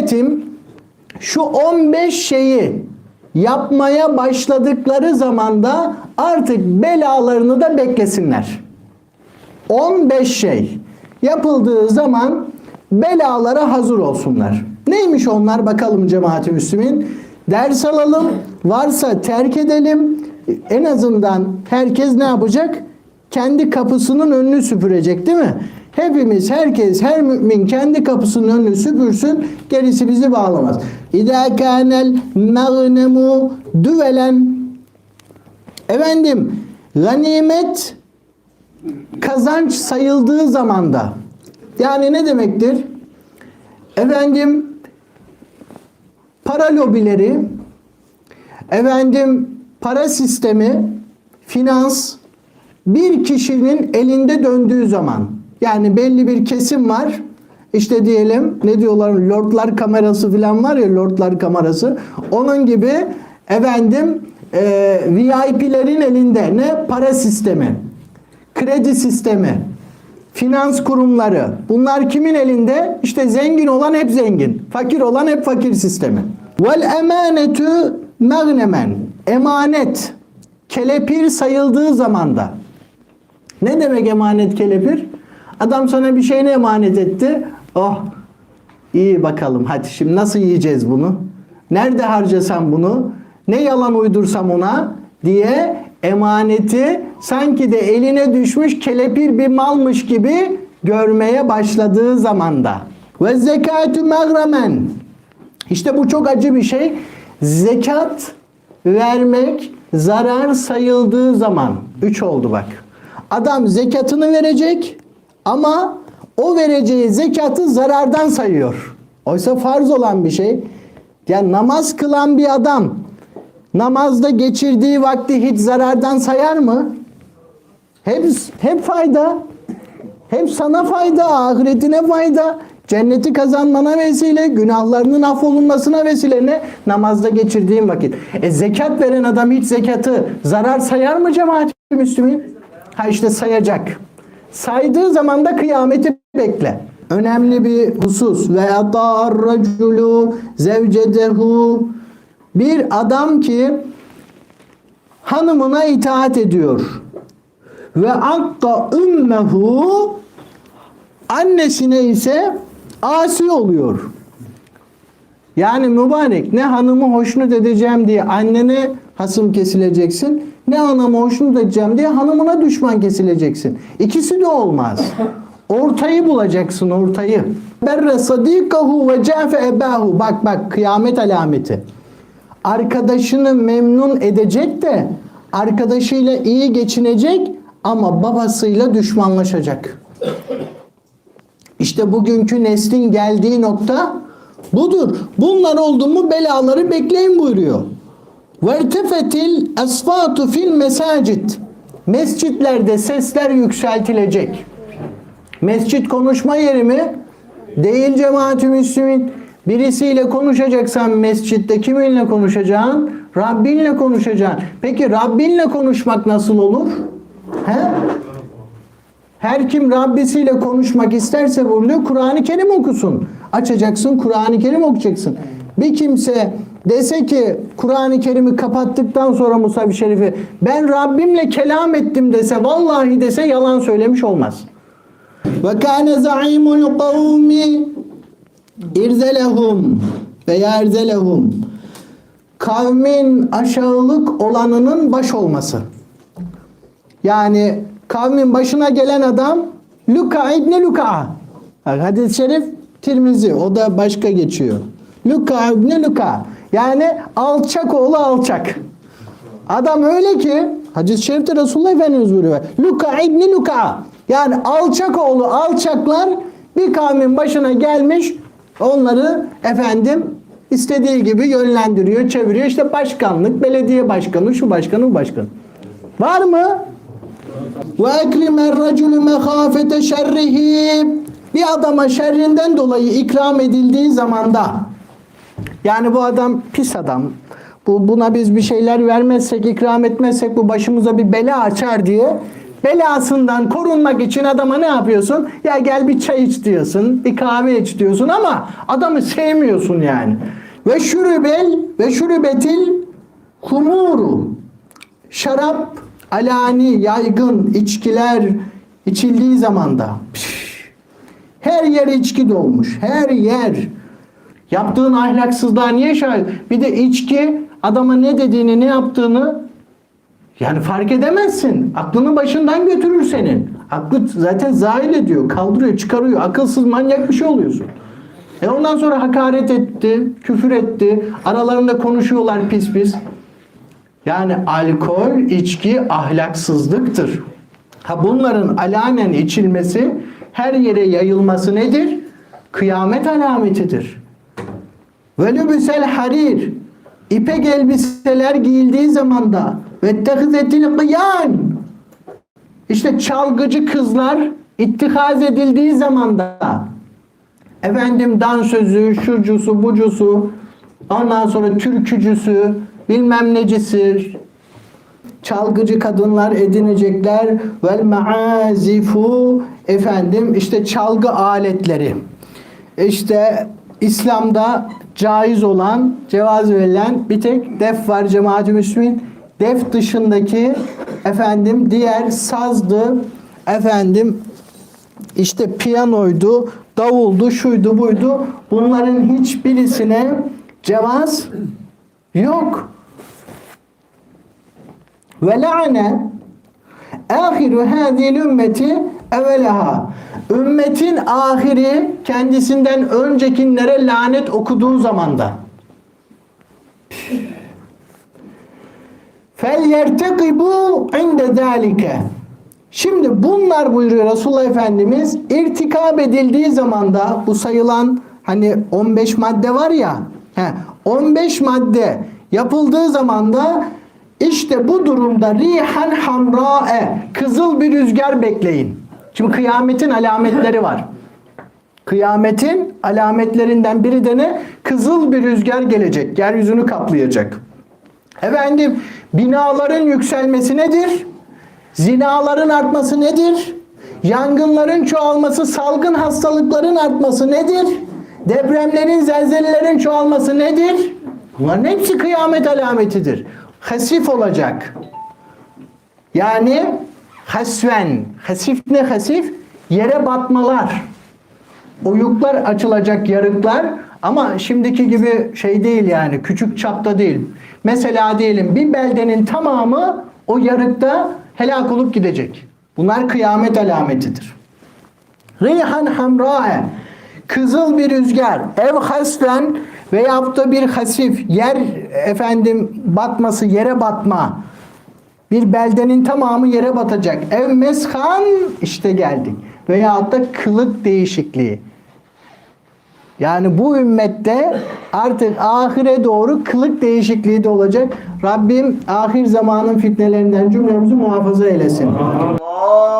ümmetim şu 15 şeyi yapmaya başladıkları zamanda artık belalarını da beklesinler. 15 şey yapıldığı zaman belalara hazır olsunlar. Neymiş onlar bakalım cemaati Müslümin. Ders alalım. Varsa terk edelim. En azından herkes ne yapacak? Kendi kapısının önünü süpürecek değil mi? Hepimiz, herkes, her mümin kendi kapısının önünü süpürsün. Gerisi bizi bağlamaz. İdâ kânel mağnemu düvelen Efendim, ganimet kazanç sayıldığı zamanda yani ne demektir? Efendim para lobileri efendim para sistemi finans bir kişinin elinde döndüğü zaman yani belli bir kesim var işte diyelim ne diyorlar lordlar kamerası falan var ya lordlar kamerası onun gibi efendim e, VIP'lerin elinde ne para sistemi kredi sistemi, finans kurumları bunlar kimin elinde? İşte zengin olan hep zengin, fakir olan hep fakir sistemi. Vel emanetu magnemen. Emanet kelepir sayıldığı zamanda. Ne demek emanet kelepir? Adam sana bir şeyini emanet etti. Oh iyi bakalım hadi şimdi nasıl yiyeceğiz bunu? Nerede harcasam bunu? Ne yalan uydursam ona diye emaneti sanki de eline düşmüş kelepir bir malmış gibi görmeye başladığı zamanda. Ve zekatü megramen. İşte bu çok acı bir şey. Zekat vermek zarar sayıldığı zaman. Üç oldu bak. Adam zekatını verecek ama o vereceği zekatı zarardan sayıyor. Oysa farz olan bir şey. Yani namaz kılan bir adam namazda geçirdiği vakti hiç zarardan sayar mı? Hep, hep fayda. Hep sana fayda, ahiretine fayda. Cenneti kazanmana vesile, günahlarının affolunmasına vesile ne? Namazda geçirdiğin vakit. E zekat veren adam hiç zekatı zarar sayar mı cemaat Müslümin? Ha işte sayacak. Saydığı zaman da kıyameti bekle. Önemli bir husus. Ve atar raculu zevcedehu bir adam ki hanımına itaat ediyor. Ve akka ümmehu annesine ise asi oluyor. Yani mübarek ne hanımı hoşnut edeceğim diye annene hasım kesileceksin ne anamı hoşnut edeceğim diye hanımına düşman kesileceksin. İkisi de olmaz. Ortayı bulacaksın ortayı. Berre sadikahu ve cafe ebahu. Bak bak kıyamet alameti arkadaşını memnun edecek de arkadaşıyla iyi geçinecek ama babasıyla düşmanlaşacak. İşte bugünkü neslin geldiği nokta budur. Bunlar oldu mu belaları bekleyin buyuruyor. Vertefetil esfatu fil mesacit. Mescitlerde sesler yükseltilecek. Mescit konuşma yeri mi? Değil cemaat-i müslümin. Birisiyle konuşacaksan mescitte kiminle konuşacaksın? Rabbinle konuşacaksın. Peki Rabbinle konuşmak nasıl olur? He? Her kim Rabbisiyle konuşmak isterse buyuruyor Kur'an-ı Kerim okusun. Açacaksın Kur'an-ı Kerim okuyacaksın. Bir kimse dese ki Kur'an-ı Kerim'i kapattıktan sonra Musa Şerif'i ben Rabbimle kelam ettim dese vallahi dese yalan söylemiş olmaz. Ve kâne za'imul kavmi İrzelehum veya erzelehum kavmin aşağılık olanının baş olması. Yani kavmin başına gelen adam Luka İbni Luka. Hadis-i şerif Tirmizi o da başka geçiyor. Luka İbni Luka. Yani alçak oğlu alçak. Adam öyle ki hadis-i şerifte Resulullah Efendimiz buyuruyor. Luka İbni Luka. Yani alçak oğlu alçaklar bir kavmin başına gelmiş Onları efendim istediği gibi yönlendiriyor, çeviriyor. İşte başkanlık, belediye başkanı, şu başkanı, bu başkanı. Var mı? Ve ekrimer racülü mehafete şerrihi bir adama şerrinden dolayı ikram edildiği zamanda yani bu adam pis adam bu buna biz bir şeyler vermezsek ikram etmezsek bu başımıza bir bela açar diye belasından korunmak için adama ne yapıyorsun? Ya gel bir çay iç diyorsun, bir kahve iç diyorsun ama adamı sevmiyorsun yani. Ve şurubel ve şurubetil kumuru. Şarap alani, yaygın içkiler içildiği zamanda her yer içki dolmuş. Her yer. Yaptığın ahlaksızlığa niye şahit? Bir de içki adama ne dediğini, ne yaptığını yani fark edemezsin. Aklını başından götürür senin. Aklı zaten zahil ediyor, kaldırıyor, çıkarıyor. Akılsız manyak bir şey oluyorsun. E ondan sonra hakaret etti, küfür etti. Aralarında konuşuyorlar pis pis. Yani alkol, içki ahlaksızlıktır. Ha bunların alanen içilmesi, her yere yayılması nedir? Kıyamet alametidir. Ve lübüsel harir. İpek elbiseler giyildiği zamanda ve tehizetil kıyan. İşte çalgıcı kızlar ittihaz edildiği zamanda efendim dansözü, şucusu, bucusu, ondan sonra türkücüsü, bilmem necisi, çalgıcı kadınlar edinecekler. Vel maazifu. Efendim işte çalgı aletleri. İşte İslam'da caiz olan cevaz verilen bir tek def var cemaat-i müslümin. Def dışındaki efendim diğer sazdı. Efendim işte piyanoydu davuldu şuydu buydu. Bunların hiçbirisine cevaz yok. Ve la'ne ahiru hadhihi ümmeti evvelaha. Ümmetin ahiri kendisinden öncekilere lanet okuduğu zamanda. Fel yertekibu inde zalike. Şimdi bunlar buyuruyor Resulullah Efendimiz irtikab edildiği zamanda bu sayılan hani 15 madde var ya he, 15 madde yapıldığı zamanda işte bu durumda rihan hamrae kızıl bir rüzgar bekleyin. Şimdi kıyametin alametleri var. Kıyametin alametlerinden biri de ne? Kızıl bir rüzgar gelecek. Yeryüzünü kaplayacak. Efendim binaların yükselmesi nedir? Zinaların artması nedir? Yangınların çoğalması, salgın hastalıkların artması nedir? Depremlerin, zelzelelerin çoğalması nedir? Bunların hepsi kıyamet alametidir. Hasif olacak. Yani hasven. Hasif ne hasif? Yere batmalar. Oyuklar açılacak yarıklar ama şimdiki gibi şey değil yani küçük çapta değil. Mesela diyelim bir beldenin tamamı o yarıkta helak olup gidecek. Bunlar kıyamet alametidir. Rihan hamrae kızıl bir rüzgar ev hasfen veyahut da bir hasif yer efendim batması yere batma bir beldenin tamamı yere batacak. Ev meskan işte geldik. Veyahut da kılık değişikliği. Yani bu ümmette artık ahire doğru kılık değişikliği de olacak. Rabbim ahir zamanın fitnelerinden cümlemizi muhafaza eylesin. Allah.